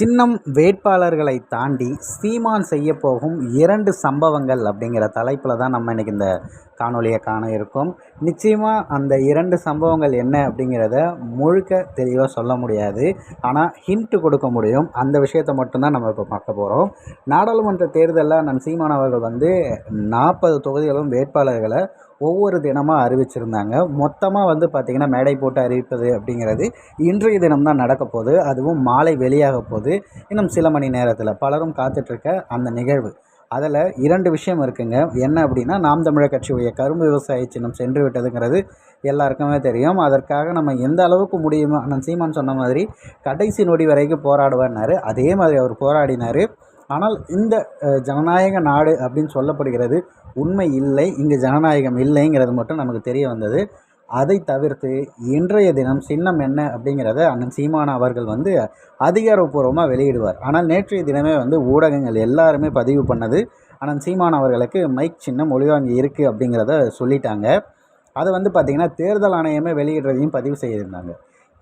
சின்னம் வேட்பாளர்களை தாண்டி சீமான் செய்ய போகும் இரண்டு சம்பவங்கள் அப்படிங்கிற தலைப்பில் தான் நம்ம இன்றைக்கி இந்த காணொலியை காண இருக்கோம். நிச்சயமாக அந்த இரண்டு சம்பவங்கள் என்ன அப்படிங்கிறத முழுக்க தெளிவாக சொல்ல முடியாது. ஆனால் ஹிண்ட்டு கொடுக்க முடியும். அந்த விஷயத்தை மட்டும்தான் நம்ம இப்போ பார்க்க போகிறோம் நாடாளுமன்ற தேர்தலில் நான் சீமான் அவர்கள் வந்து நாற்பது தொகுதிகளும் வேட்பாளர்களை ஒவ்வொரு தினமாக அறிவிச்சிருந்தாங்க. மொத்தமாக வந்து பார்த்திங்கன்னா மேடை போட்டு அறிவிப்பது அப்படிங்கிறது இன்றைய தினம் தான் நடக்க போகுது. அதுவும் மாலை வெளியாக போகுது. இன்னும் சில மணி நேரத்தில் பலரும் காத்துட்ருக்க அந்த நிகழ்வு. அதில் இரண்டு விஷயம் இருக்குங்க. என்ன அப்படின்னா நாம் தமிழர் கட்சியுடைய கரும்பு விவசாய சின்னம் சென்று விட்டதுங்கிறது எல்லாருக்குமே தெரியும். அதற்காக நம்ம எந்த அளவுக்கு முடியுமோ நான் சீமான் சொன்ன மாதிரி கடைசி நொடி வரைக்கும் போராடுவார்னாரு. அதே மாதிரி அவர் போராடினார். ஆனால் இந்த ஜனநாயக நாடு அப்படின்னு சொல்லப்படுகிறது உண்மை இல்லை இங்கு ஜனநாயகம் இல்லைங்கிறது மட்டும் நமக்கு தெரிய வந்தது. அதை தவிர்த்து இன்றைய தினம் சின்னம் என்ன அப்படிங்கிறத அண்ணன் சீமானா அவர்கள் வந்து அதிகாரப்பூர்வமாக வெளியிடுவார். ஆனால் நேற்றைய தினமே வந்து ஊடகங்கள் எல்லாருமே பதிவு பண்ணது அண்ணன் சீமான் அவர்களுக்கு மைக் சின்னம் ஒளிவாங்கி இருக்குது அப்படிங்கிறத சொல்லிட்டாங்க. அதை வந்து பார்த்திங்கன்னா தேர்தல் ஆணையமே வெளியிடுறதையும் பதிவு செய்திருந்தாங்க.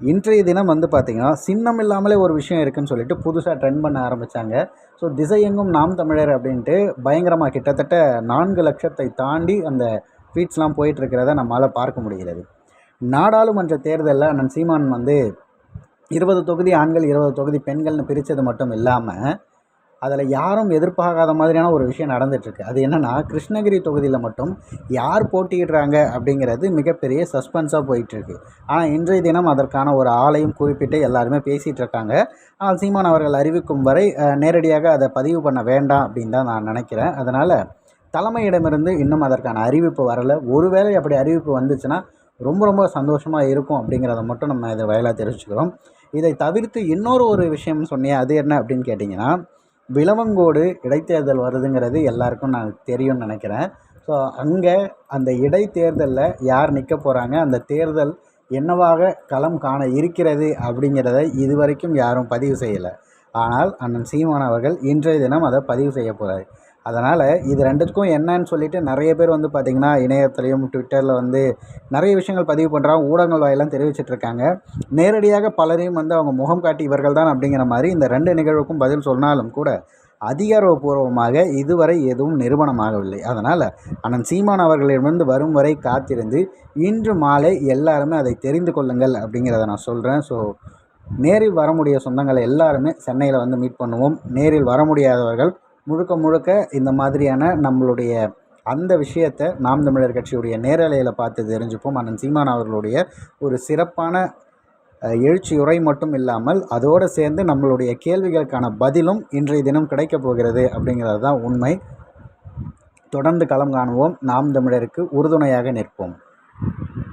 இன்றைய தினம் வந்து பார்த்திங்கன்னா சின்னம் இல்லாமலே ஒரு விஷயம் இருக்குதுன்னு சொல்லிட்டு புதுசாக ட்ரெண்ட் பண்ண ஆரம்பித்தாங்க ஸோ திசை எங்கும் நாம் தமிழர் அப்படின்ட்டு பயங்கரமாக கிட்டத்தட்ட நான்கு லட்சத்தை தாண்டி அந்த ட்வீட்ஸ்லாம் போயிட்டுருக்கிறத நம்மளால் பார்க்க முடிகிறது. நாடாளுமன்ற தேர்தலில் அண்ணன் சீமான் வந்து இருபது தொகுதி ஆண்கள் இருபது தொகுதி பெண்கள்னு பிரித்தது மட்டும் இல்லாமல் அதில் யாரும் எதிர்பார்க்காத மாதிரியான ஒரு விஷயம் நடந்துகிட்ருக்கு அது என்னென்னா கிருஷ்ணகிரி தொகுதியில் மட்டும் யார் போட்டியிடுறாங்க அப்படிங்கிறது மிகப்பெரிய சஸ்பென்ஸாக போயிட்டுருக்கு. ஆனால் இன்றைய தினம் அதற்கான ஒரு ஆளையும் குறிப்பிட்டு எல்லாருமே பேசிகிட்டு இருக்காங்க. ஆனால் சீமான் அவர்கள் அறிவிக்கும் வரை நேரடியாக அதை பதிவு பண்ண வேண்டாம் அப்படின்னு தான் நான் நினைக்கிறேன். அதனால் தலைமையிடமிருந்து இன்னும் அதற்கான அறிவிப்பு வரலை. ஒருவேளை அப்படி அறிவிப்பு வந்துச்சுன்னா ரொம்ப ரொம்ப சந்தோஷமாக இருக்கும் அப்படிங்கிறத மட்டும் நம்ம இதை வயலாக தெரிவிச்சுக்கிறோம். இதை தவிர்த்து இன்னொரு ஒரு விஷயம் சொன்னேன் அது என்ன அப்படின்னு கேட்டிங்கன்னா விளவங்கோடு இடைத்தேர்தல் வருதுங்கிறது எல்லாருக்கும் நான் தெரியும்னு நினைக்கிறேன். ஸோ அங்கே அந்த இடைத்தேர்தலில் யார் நிற்க போகிறாங்க அந்த தேர்தல் என்னவாக களம் காண இருக்கிறது அப்படிங்கிறத இதுவரைக்கும் யாரும் பதிவு செய்யலை. ஆனால் அண்ணன் சீமான் அவர்கள் இன்றைய தினம் அதை பதிவு செய்ய போகிறார் அதனால் இது ரெண்டுத்துக்கும் என்னன்னு சொல்லிட்டு நிறைய பேர் வந்து பார்த்திங்கன்னா இணையத்துலேயும் ட்விட்டரில் வந்து நிறைய விஷயங்கள் பதிவு பண்ணுறாங்க ஊடகங்கள் வாயிலாம் தெரிவிச்சிட்ருக்காங்க நேரடியாக பலரையும் வந்து அவங்க முகம் காட்டி இவர்கள் தான் அப்படிங்கிற மாதிரி இந்த ரெண்டு நிகழ்வுக்கும் பதில் சொன்னாலும் கூட அதிகாரப்பூர்வமாக இதுவரை எதுவும் நிறுவனமாகவில்லை அதனால் அண்ணன் சீமான் அவர்களிடமிருந்து வரும் வரை காத்திருந்து இன்று மாலை எல்லாருமே அதை தெரிந்து கொள்ளுங்கள் அப்படிங்கிறத நான் சொல்கிறேன் ஸோ நேரில் வர முடிய சொந்தங்களை எல்லாருமே சென்னையில் வந்து மீட் பண்ணுவோம். நேரில் வர முடியாதவர்கள் முழுக்க முழுக்க இந்த மாதிரியான நம்மளுடைய அந்த விஷயத்தை நாம் தமிழர் கட்சியுடைய நேரலையில் பார்த்து தெரிஞ்சுப்போம். அண்ணன் சீமான் அவர்களுடைய ஒரு சிறப்பான எழுச்சியுரை மட்டும் இல்லாமல் அதோடு சேர்ந்து நம்மளுடைய கேள்விகளுக்கான பதிலும் இன்றைய தினம் கிடைக்கப் போகிறது அப்படிங்கிறது தான் உண்மை. தொடர்ந்து களம் காணுவோம். நாம் தமிழருக்கு உறுதுணையாக நிற்போம்.